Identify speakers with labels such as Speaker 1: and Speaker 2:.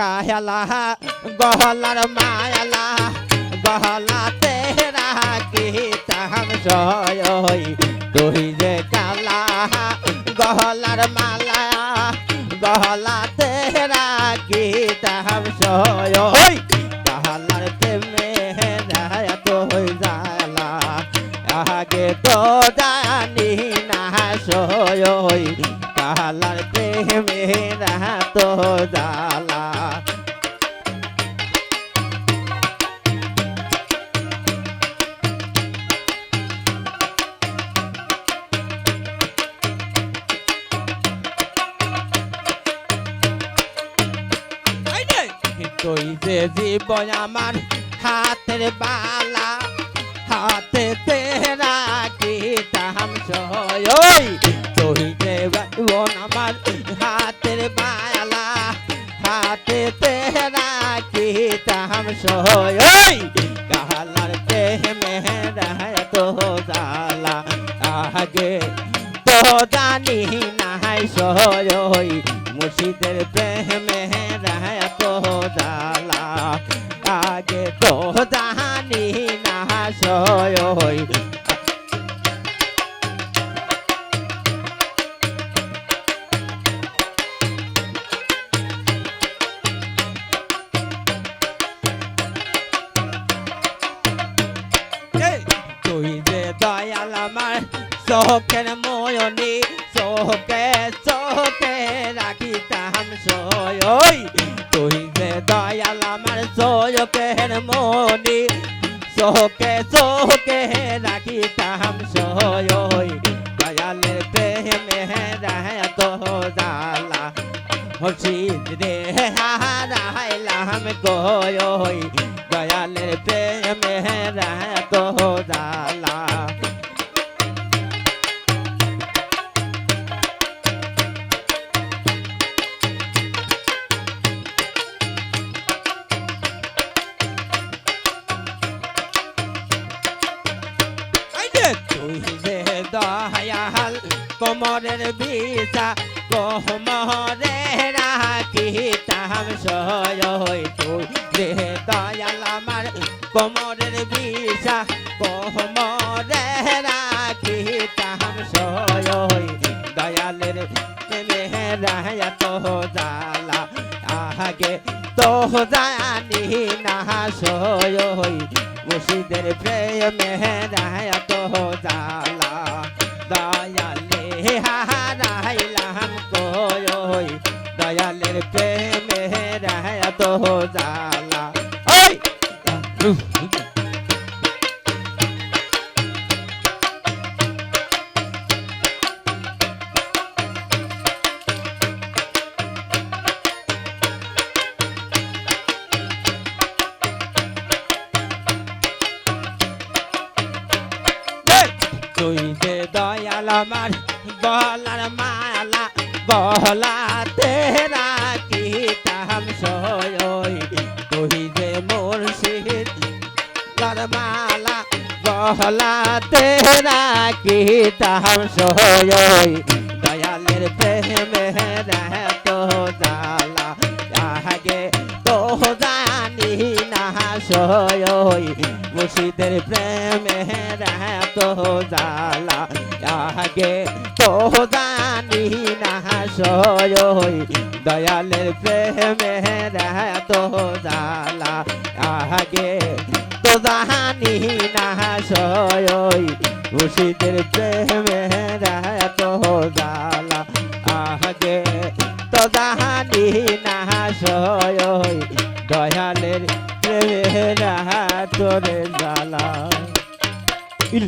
Speaker 1: কায়ালা, গহলার মায়ালা গহলাতে রাখি তাহাম সয়ই তুই যে কালা, গহলার মালা গহলাতে রাখি তাহাম সয়ই গহলার প্রেমে রায় তুই জালা, আগে তো জানি না সয়ই কালার প্রেমে রাত জালা। তুই যে জীবন আমার হাতের বালা বালা হাতে তে জালা আগে তো জানি নাই সয়ই মুর্শিদের প্রেমে রায় তো জালা আগে তো জানি না সয়ই চোখের ময়নি চোখে চোখে রাখি তাহাম সয়ই তুই যে দয়াল আমার চোখের মনি চোখে চোখে রাখি তাহাম সয়ই দয়ালের প্রেমে রায় তো জালা হসিদ রে হারাইলাম গয়ই দয়ালের প্রেমে রায় দয়াল, কোমরের বিষা কোমরে রাখি তাহাম সয়ই তুই যে দয়াল আমার, কোমরের বিষা কোমরে রাখি তাহাম সয়ই দয়ালের মেহরায়া তো জালা আগে তো জানি না সয়ই মুর্শিদের প্রেমে রায় তো জালা রায় তো জালা ওই তুই যে দয়াল আমার বলার মালা বলাতে রাখি মালা বলাতে রাখি তাহাম সয়ই দয়ালের প্রেমে তো জালা আগে তো জানি না সয়ই মুর্শিদের প্রেমে তো জালা আগে তো জানি না সয়ই দয়ালের প্রেমে তো জালা আগে তো জানি না সয়ই মুর্শিদের প্রেমে তো জালা। আগে তো জানি না সয়ই দয়ালের প্রেমে তোরে জালা। ইল।